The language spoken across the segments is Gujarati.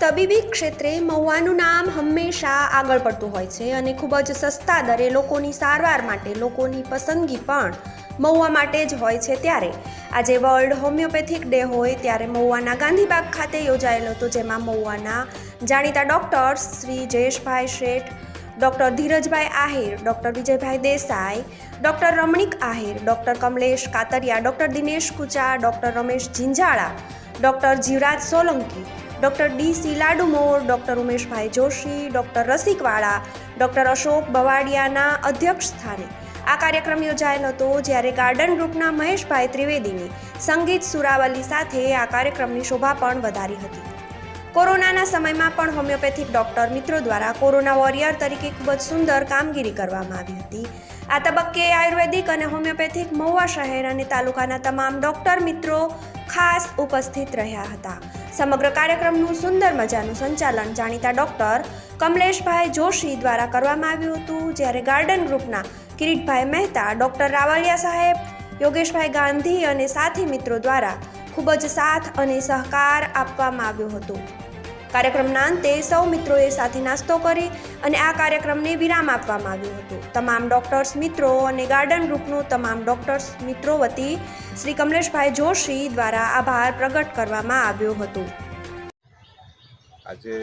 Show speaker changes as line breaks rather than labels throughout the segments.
તબીબી ક્ષેત્રે મહુવાનું નામ હંમેશા આગળ પડતું હોય છે અને ખૂબ જ સસ્તા દરે લોકોની સારવાર માટે લોકોની પસંદગી પણ મહુવા માટે જ હોય છે ત્યારે. આજે વર્લ્ડ હોમિયોપેથિક ડે હોય ત્યારે મહુવાના ગાંધીબાગ ખાતે યોજાયેલો હતો, જેમાં મહુવાના જાણીતા doctors Shri Jayeshbhai Sheth, doctor Dhirajbhai Ahir, doctor Vijaybhai Desai, doctor Ramnik Ahir, doctor Kamlesh Katariya, doctor Dinesh Kucha, doctor Ramesh Jhinjhala, doctor Jivraj Solanki doctor D C Ladumor, doctor Umeshbhai Joshi, doctor Rasikwala, doctor Ashok બવાડિયાના અધ્યક્ષ સ્થાને. આ કાર્યક્રમ યોજાયેલ હતો જ્યારે ગાર્ડન ગ્રુપના મહેશભાઈ ત્રિવેદીની સંગીત સુરાવલી સાથે આ કાર્યક્રમની શોભા પણ વધારી હતી. કોરોનાના સમયમાં પણ હોમિયોપેથિક ડોક્ટર મિત્રો દ્વારા કોરોના વોરિયર તરીકે ખૂબ જ સુંદર કામગીરી કરવામાં આવી હતી. આ તબક્કે આયુર્વેદિક અને હોમિયોપેથિક મહુવા શહેર અને તાલુકાના તમામ ડોક્ટર મિત્રો ખાસ ઉપસ્થિત રહ્યા હતા. સમગ્ર કાર્યક્રમનું સુંદર મજાનું સંચાલન જાણીતા ડૉક્ટર કમલેશભાઈ જોશી દ્વારા કરવામાં આવ્યું હતું, જ્યારે ગાર્ડન ગ્રુપના કિરીટભાઈ મહેતા, ડૉક્ટર રાવલિયા સાહેબ, યોગેશભાઈ ગાંધી અને સાથી મિત્રો દ્વારા ખૂબ જ સાથ અને સહકાર આપવામાં આવ્યો હતો. કાર્યક્રમના અંતે સૌ મિત્રોએ સાથે નાસ્તો કરી અને આ કાર્યક્રમને વિરામ આપવામાં આવ્યું હતું. તમામ ડોક્ટર્સ મિત્રો અને ગાર્ડન ગ્રુપનો તમામ ડોક્ટર્સ મિત્રો વતી શ્રી કમલેશભાઈ જોશી દ્વારા આભાર પ્રગટ કરવામાં આવ્યો હતો.
આજે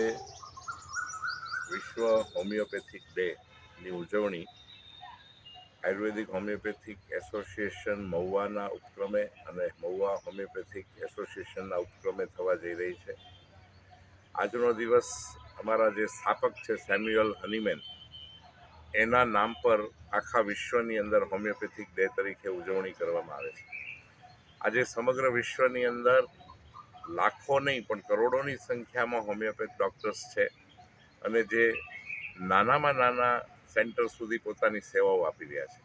વિશ્વ હોમિયોપેથિક ડેની ઉજવણી આયુર્વેદિક હોમિયોપેથિક એસોસિએશન મહુવાના ઉપક્રમે અને મહુવા હોમિયોપેથિક એસોસિએશનના ઉપક્રમે થવા જઈ રહી છે. આજનો દિવસ અમારા જે સ્થાપક છે સેમ્યુઅલ હનીમેન, એના નામ પર આખા વિશ્વની અંદર હોમિયોપેથિક ડે તરીકે ઉજવણી કરવામાં આવે છે. આજે સમગ્ર વિશ્વની અંદર લાખો નહીં, પણ કરોડોની સંખ્યામાં હોમિયોપેથ ડૉક્ટર્સ છે અને જે નાનામાં નાના સેન્ટર સુધી પોતાની સેવાઓ આપી રહ્યા છે.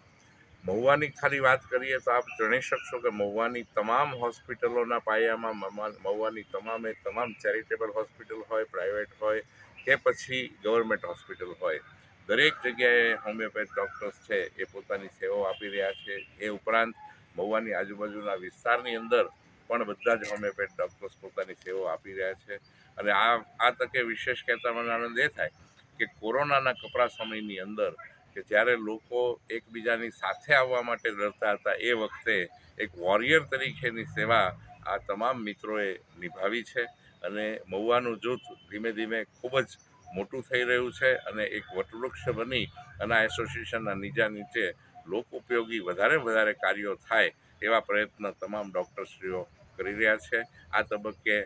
મહુવાની ખાલી વાત કરીએ તો આપ જાણી શકશો કે મહુવાની તમામ હોસ્પિટલોના પાયામાં મહુવાની તમામે તમામ ચેરિટેબલ હોસ્પિટલ હોય, પ્રાઇવેટ હોય કે પછી ગવર્મેન્ટ હોસ્પિટલ હોય. દરેક જગ્યાએ હોમિયોપેથ ડૉક્ટર્સ છે, એ પોતાની સેવાઓ આપી રહ્યા છે. એ ઉપરાંત મહુવાની આજુબાજુના વિસ્તારની અંદર પણ બધા જ હોમિયોપેથ ડૉક્ટર્સ પોતાની સેવાઓ આપી રહ્યા છે. અને આ આ તકે વિશેષ કહેતા મને આનંદ એ થાય કે કોરોનાના કપરા સમયની અંદર કે જ્યારે લોકો એકબીજાની સાથે આવવા માટે ડરતા હતા એ વખતે એક વોરિયર તરીકેની સેવા આ તમામ મિત્રોએ નિભાવી છે અને મહુવાનું જૂથ ધીમે ધીમે ખૂબ જ મોટું થઈ રહ્યું છે અને એક વટવૃક્ષ બની અને આ એસોસિએશનના નીચા નીચે લોક ઉપયોગી વધારે વધારે કાર્યો થાય એવા પ્રયત્ન તમામ ડૉક્ટરશ્રીઓ કરી રહ્યા છે. આ તબક્કે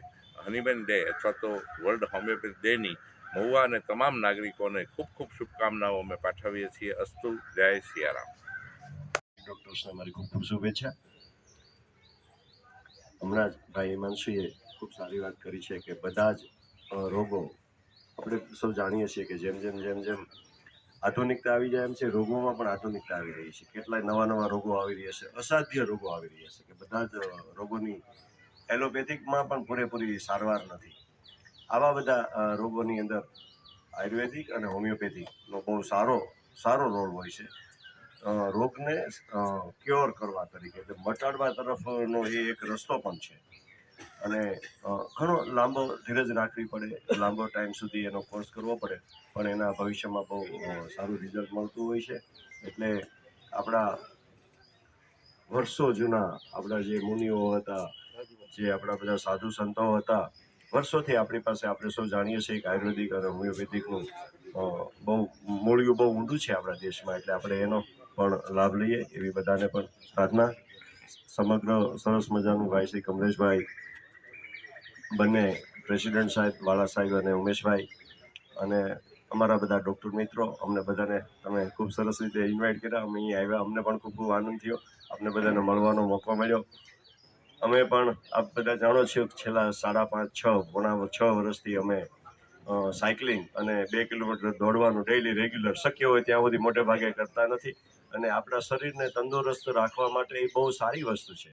હનીબેન ડે અથવા તો વર્લ્ડ હોમિયોપેથી ડેની મહુવા અને તમામ નાગરિકોને ખૂબ ખૂબ શુભકામનાઓ અમે પાઠવીએ છીએ. અસ્તુ. જય સિયારામ.
ડૉક્ટર્સને મારી ખૂબ ખૂબ શુભેચ્છા. હમણાં જ ભાઈ હિમાંશુએ ખૂબ સારી વાત કરી છે કે બધા જ રોગો આપણે સૌ જાણીએ છીએ કે જેમ જેમ જેમ જેમ આધુનિકતા આવી જાય એમ છે, રોગોમાં પણ આધુનિકતા આવી રહી છે. કેટલાય નવા નવા રોગો આવી રહ્યા છે, અસાધ્ય રોગો આવી રહ્યા છે કે બધા જ રોગોની એલોપેથિકમાં પણ પૂરેપૂરી સારવાર નથી. આવા બધા રોગોની અંદર આયુર્વેદિક અને હોમિયોપેથિકનો બહુ સારો સારો રોલ હોય છે. રોગને ક્યોર કરવા તરીકે મટાડવા તરફનો એ એક રસ્તો પણ છે. અને ઘણો લાંબો ધીરજ રાખવી પડે, લાંબો ટાઈમ સુધી એનો કોર્સ કરવો પડે, પણ એના ભવિષ્યમાં બહુ સારું રિઝલ્ટ મળતું હોય છે. એટલે આપણા વર્ષો જૂના, આપણા જે મુનિઓ હતા, જે આપણા બધા સાધુ સંતો હતા વર્ષોથી આપણી પાસે આપણે સૌ જાણીએ છીએ કે આયુર્વેદિક અને હોમિયોપેથિકનું બહુ મૂળિયું બહુ ઊંડું છે આપણા દેશમાં, એટલે આપણે એનો પણ લાભ લઈએ. એવી બધાને પણ પ્રાર્થના. સમગ્ર સરસ મજાનું ભાઈ શ્રી કમલેશભાઈ, બંને પ્રેસિડેન્ટ સાહેબ વાળા સાહેબ અને ઉમેશભાઈ અને અમારા બધા ડૉક્ટર મિત્રો, અમને બધાને તમે ખૂબ સરસ રીતે ઇન્વાઇટ કર્યા. અમે અહીંયા આવ્યા. અમને પણ ખૂબ ખૂબ આનંદ થયો. અમને બધાને મળવાનો મોકો મળ્યો. અમે પણ આપ બધા જાણો છો છેલ્લા સાડા પાંચ, છ, પોણા છ વર્ષથી અમે સાયકલિંગ અને બે કિલોમીટર દોડવાનું ડેઈલી રેગ્યુલર શક્ય હોય ત્યાં સુધી મોટે ભાગે કરતા નથી. અને આપણા શરીરને તંદુરસ્ત રાખવા માટે એ બહુ સારી વસ્તુ છે.